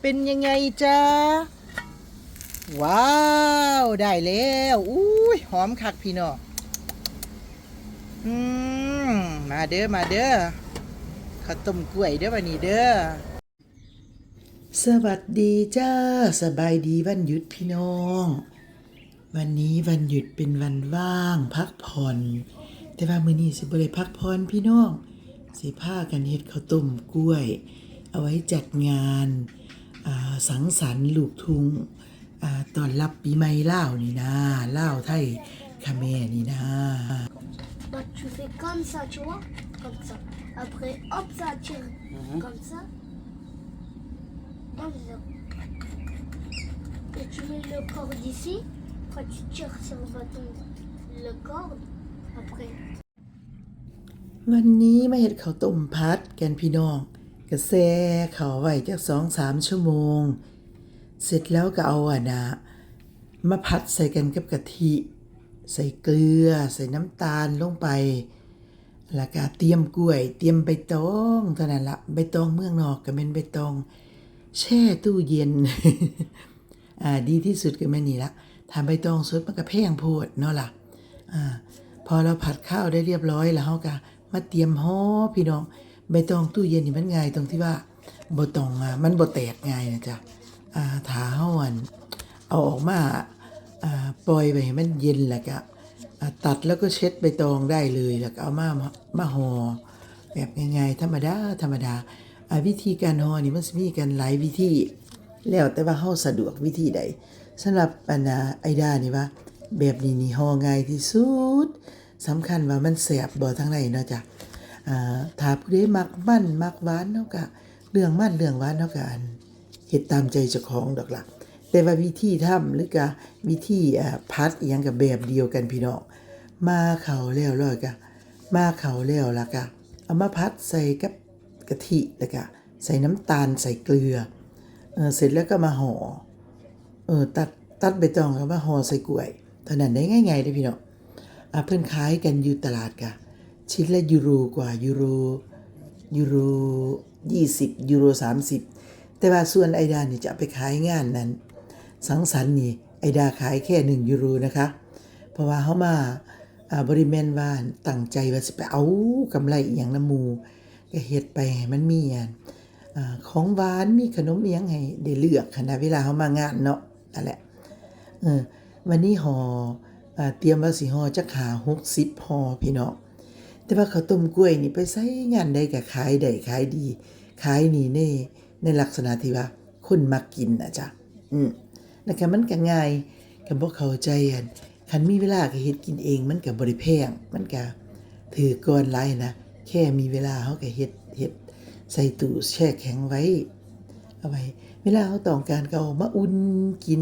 เป็นยังไงจ๊ะ ว้าว ได้แล้วอุ้ยหอมคักพี่น้องอืมมาเด้อมาเด้อข้าวต้มกล้วยเด้อวันนี้เด้อสวัสดีจ้า สบายดีวันหยุดพี่น้อง วันนี้วันหยุดเป็นวันว่าง พักผ่อน แต่ว่ามื้อนี้สิบ่ได้พักผ่อนพี่น้อง สิพากันเฮ็ดข้าวต้มกล้วย เอาไว้จัดงาน สังสรรค์ลูกทุงอ่าตอนรับปีใหม่ลาวนี่นะลาวไทยคาเขมรนี่นะ Bah, tu fais comme ça, tu vois Comme ça. Après, hop, ça tire. Comme ça. Comme ça. Et tu mets le corde ici. Après, tu tires sur le bâton le corde. Après, วันนี้มาเฮ็ดข้าวต้มพัดกันพี่น้อง กระแซข้าไว้จักสองสามชั่วโมง เสร็จแล้วก็เอาอะนะมาพัดใส่กันกับกะทิ ใส่เกลือ ใส่น้ำตาลลงไปแล้วก็เตรียมกล้วย เตรียมใบตองเท่านั้นละใบตองเมืองนอกก็เป็นใบตอง แช่ตู้เย็นอ่าดีที่สุดก็แม่นี่ละทำใบตองสดมันก็แพงโพดเนาะล่ะอ่าพอเราผัดข้าวได้เรียบร้อยแล้วเฮาก็มาเตรียมห่อพี่น้อง ใบตองตู้เย็นนี่มันง่ายตรงที่ว่าบ่ตองอ่ามันบ่แตกง่ายนะจ๊ะอ่าถาเฮาอันเอาออกมาอ่าปล่อยไปให้มันเย็นแล้วก็อ่าตัดแล้วก็เช็ดใบตองได้เลยแล้วก็เอามามาห่อแบบง่ายๆธรรมดาธรรมดาอ่าวิธีการห่อนี่มันมีกันหลายวิธี แล้วแต่ว่าเฮาสะดวกวิธีใดสำหรับอันน่ะไอดานี่ว่าแบบนี้นี่ห่อง่ายที่สุดสำคัญว่ามันแสบบ่ทั้งในเนาะจ้ะ ถ้าผู้ใดมักมั่นมักหวานเนาะก็เรื่องมั่นเรื่องหวานเนาะก็อันเฮ็ดตามใจเจ้าของดอกล่ะแต่ว่าวิธีทำหรือก็วิธีอ่าพัดอีหยังก็แบบเดียวกันพี่น้องมาเข้าแล้วร้อยก็มาเข้าแล้วล้วก็เอามาพัดใส่กับกะทิแล้วก็ใส่น้ำตาลใส่เกลือเออเสร็จแล้วก็มาห่อเออตัดตัดใบตองแล้วมาห่อใส่กล้วยเท่านั้นได้ง่ายๆเลยพี่น้องอะเพื่อนขายกันอยู่ตลาดกะ ชิ้นละยูโรกว่ายูโรยูโรยี่สิบยูโรสามสิบแต่ว่าส่วนไอดาเนี่ยจะไปขายงานนั้น สังสรรค์นี่ไอดาขายแค่หนึ่งยูโรนะคะ เพราะว่าเขามาบริเวณว่านตั้งใจว่าจะไปเอากำไรอย่างน้ำหมูก็เฮ็ดไปมันมีอันของหวานมีขนมเอียงให้ได้เลือกขณะเวลาเขามางานเนาะนั่นแหละเออวันนี้ห่ออ่าเตรียมว่าสิห่อจักหา60ห่อพี่เน้อง แต่ว่าข้าวต้มกล้วยนี่ไปใช้งานได้ก็ขายได้ขายดี ขายนี่ในในลักษณะที่ว่าคนมักกินนะจ๊ะอืมแล้วก็มันก็ง่ายก็บ่เข้าใจอันคันมีเวลาก็เฮ็ดกินเองมันก็บ่ได้แพงมันก็ถือก่อนหลายนะแค่มีเวลาเขาก็เฮ็ดเฮ็ดใส่ตู้แช่แข็งไว้เอาไว้เวลาเขาต้องการก็เอามาอุ่นกิน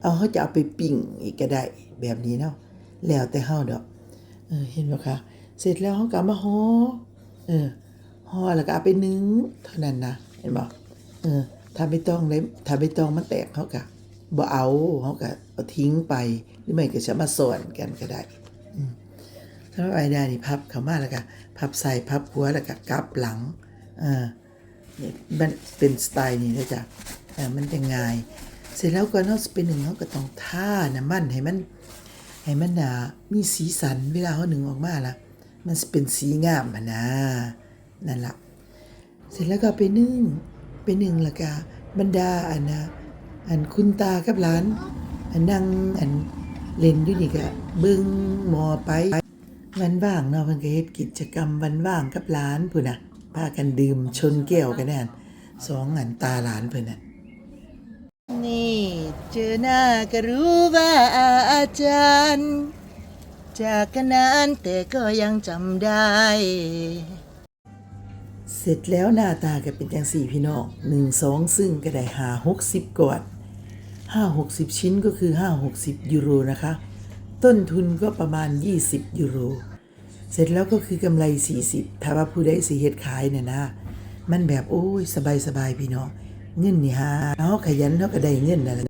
เอาเขาจะเอาไปปิ้งอีกก็ได้แบบนี้เนาะแล้วแต่เฮาดอกเออเห็นบ่คะ เสร็จแล้วเขาก็เอามาห่อเออห่อแล้วก็เอาไปนึ่งเท่านั้นนะเห็นบ่เออถ้าไม่ต้องเลยถ้าไม่ต้องมันแตกเขาก็บ่เอาเขาก็เอาทิ้งไปหรือไม่ก็จะมาสอนกันก็ได้ถ้าไอได้นี่พับเข้ามาแล้วก็พับใส่พับหัวแล้วก็กลับหลังเอ่าเนี่ยมันเป็นสไตล์นี้นะจ๊ะอ่มันจะง่าย เสร็จแล้วก่อนเราจะเป็นหนึ่งเราก็ต้องท่าน้ำมันให้มันให้มันอ่ามีสีสันเวลาเขาหนึ่งออกมาละ มันจะเป็นสีงามนะนั่นละเสร็จแล้วก็ไปนึ่งไปนึ่งล้วก็บรรดาอันนะอันคุณตากับหลานอันนั่งอันเล่นอยู่นี่ก็เบิ่งหมอไปวันว่างเนาะเพิ่นก็เฮ็ดกิจกรรมวันว่างกับหลานพุ่นน่ะพากันดื่มชนแก้วกันแน่นสองอันตาหลานเพิ่นน่ะนี่เจอหน้าก็รู้ว่าอาจารย์ จากกันนานแต่ก็ยังจำได้ เสร็จแล้วหน้าตาก็เป็นจังสี่พี่น้องหนึ่งสองซึ่งก็ได้หาหกสิบก่อนห้าหกสิบชิ้นก็คือห้าหกสิบยูโรนะคะ ต้นทุนก็ประมาณ20ยูโร เสร็จแล้วก็คือกำไร40ถ้าว่าผู้ใดสิเฮ็ดขายเนี่ยนะ มันแบบโอ้ยสบายสบายๆพี่น้องเงินนี่ฮะเฮาขยันเฮาก็ได้เงินนั่นแหละ